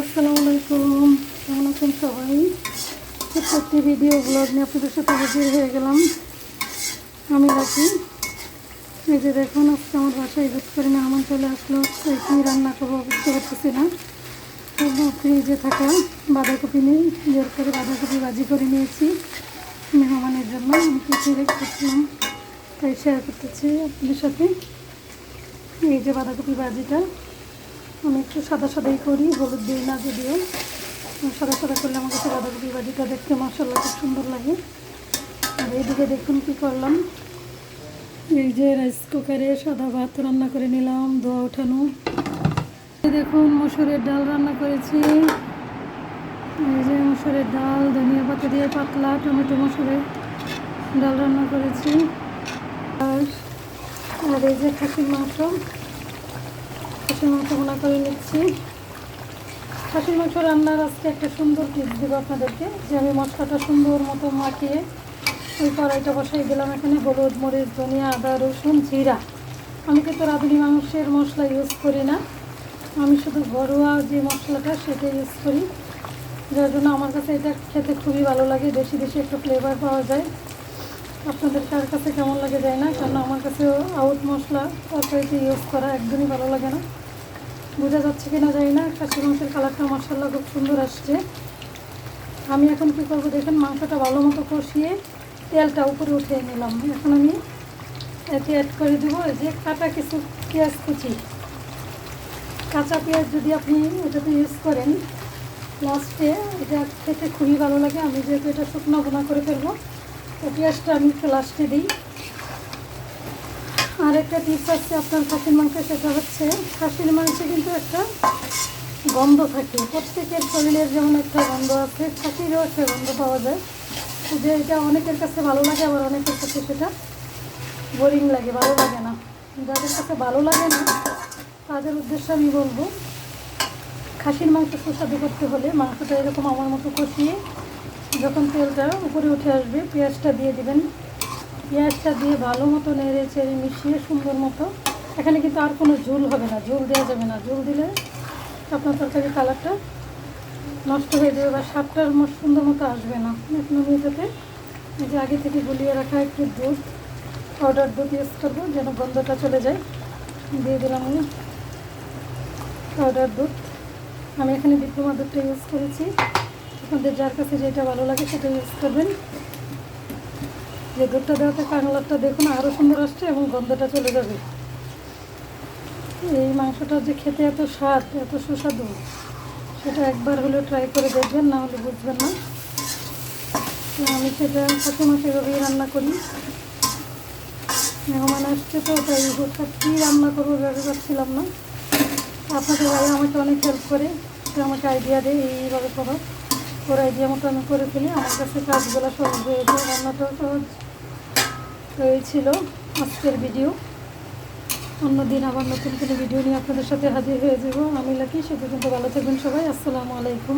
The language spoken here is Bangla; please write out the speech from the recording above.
আসসালামু আলাইকুম। কেমন আছেন সবাই? একটি ভিডিও ব্লগ নিয়ে আপনাদের সাথে হাজির হয়ে গেলাম। আমি রাখি। এই যে দেখুন, আজকে আমার বাসায় হুট করে মেহমান চলে আসলো। কী রান্না করব, বুঝতে পারতেছি না। ফ্রিজে থাকা, বাঁধাকপি নিয়ে বের করে বাঁধাকপি ভাজি করে নিয়েছি মেহমানের জন্য। আমি কিছু রেখেছিলাম তাই শেয়ার করতেছি আপনাদের সাথে। এই যে বাঁধাকপি ভাজিটা। আমি একটু সাদা সাদাই করি, হলুদ দিই না যদিও সাদা সাদা করলে আমার কাছে বাঁধাকপি ভাজিটা দেখতে মশলা খুব সুন্দর লাগে। আর এইদিকে দেখুন কি করলাম। এই যে রাইস কুকারে সাদা ভাত রান্না করে নিলাম, ধোয়া ওঠানো। দেখুন মসুরের ডাল রান্না করেছি। এই যে মসুরের ডাল, ধনিয়া পাতা দিয়ে পাতলা টমেটো মসুরের ডাল রান্না করেছি। আর আর এই যে খাসির মাংস। খাসির মাংস ভোনা করে নিচ্ছি। খাসির মাংস রান্নার আজকে একটা সুন্দর টিপস দেবো আপনাদেরকে, যে আমি মশলাটা সুন্দর মতো মাখিয়ে ওই কড়াইটা বসাই দিলাম এখানে হলুদ, মরিচ, ধনিয়া, আদা, রসুন, জিরা। আমি কিন্তু রাঁধুনি মাংসের মশলা ইউজ করি না। আমি শুধু ঘরোয়া যে মশলাটা সেটা ইউজ করি। যার জন্য আমার কাছে এটা খেতে খুবই ভালো লাগে বেশি বেশি একটু ফ্লেভার পাওয়া যায়। আপনাদের কার কাছে কেমন লাগে যায় না কারণ আমার কাছে আউট মশলা তরকারিতে ইউজ করা একদমই ভালো লাগে না। বোঝা যাচ্ছে কিনা জানি না। খাসি মাংসের কালারটা মশলা খুব সুন্দর আসছে। আমি এখন কী করব দেখেন, মাংসটা ভালো মতো কষিয়ে তেলটা উপরে উঠিয়ে নিলাম। এখন আমি এতে অ্যাড করে দেবো যে কাটা কিছু পেঁয়াজ কুচি। কাঁচা পেঁয়াজ যদি আপনি এটাতে ইউজ করেন লাস্টে এটা খেতে খুবই ভালো লাগে। আমি যেহেতু এটা শুকনো বোনা করে ফেলব, তো পেঁয়াজটা আমি একটু লাস্টে দিই। আর একটা টিপস আছে আপনার খাসির মাংসে, সেটা হচ্ছে খাসির মাংসে কিন্তু একটা গন্ধ থাকে। প্রত্যেকের শরীরের যেমন একটা গন্ধ আছে, খাসিরও একটা গন্ধ পাওয়া যায়। যে এটা অনেকের কাছে ভালো লাগে, আবার অনেকের কাছে সেটা বোরিং লাগে, ভালো লাগে না। যাদের কাছে ভালো লাগে না, তাদের উদ্দেশ্যে আমি বলব, খাসির মাংস সুস্বাদু করতে হলে মাংসটা এরকম আমার মতো কষিয়ে যখন তেলটা উপরে উঠে আসবে, পেঁয়াজটা দিয়ে দিবেন। পেঁয়াজটা দিয়ে ভালো মতো নেড়ে চেড়ে মিশিয়ে সুন্দর মতো। এখানে কিন্তু আর কোনো ঝোল হবে না, ঝোল দেওয়া যাবে না। ঝোল দিলে আপনার তরকারি কালারটা নষ্ট হয়ে যাবে বা স্বাদটার সুন্দর মতো আসবে না। এখন আমি এটাতে যে আগে থেকে গুলিয়ে রাখা একটু দুধ, পাউডার দুধ ইউজ করব, যেন গন্ধটা চলে যায়। দিয়ে দিলাম আমি পাউডার দুধ। আমি এখানে ডিপ্লোমা দুধটা ইউজ করেছি। আপনাদের যার কাছে যেটা ভালো লাগে সেটা ইউজ করবেন। যে দুধটা দেওয়াতে কাঁকলারটা দেখুন আরও সুন্দর আসছে এবং গন্ধটা চলে যাবে। এই মাংসটা যে খেতে এত স্বাদ, এত সুস্বাদু, সেটা একবার হলেও ট্রাই করে দেখবেন, না হলে বুঝবেন না। আমি সেটা খাসি মাংস এভাবেই রান্না করি। মেহমান আসছে তো, তাই হুটহাট কী রান্না করব ভেবে পাচ্ছিলাম না। আপনাদের ভাই আমাকে অনেক হেল্প করে, সে আমাকে আইডিয়া দেয়, এইভাবে করো ওর আইডিয়া মতো আমি করে ফেলি, আমার কাছে কাজগুলো সহজ হয়ে যায়, রান্নাটাও সহজ। তো ছিল আজকের ভিডিও। অন্যদিন আবার নতুন কোনো ভিডিও নিয়ে আপনাদের সাথে হাজির হয়ে যাব। আমি লাকি, সে পর্যন্ত ভালো থাকবেন সবাই। আসসালামু আলাইকুম।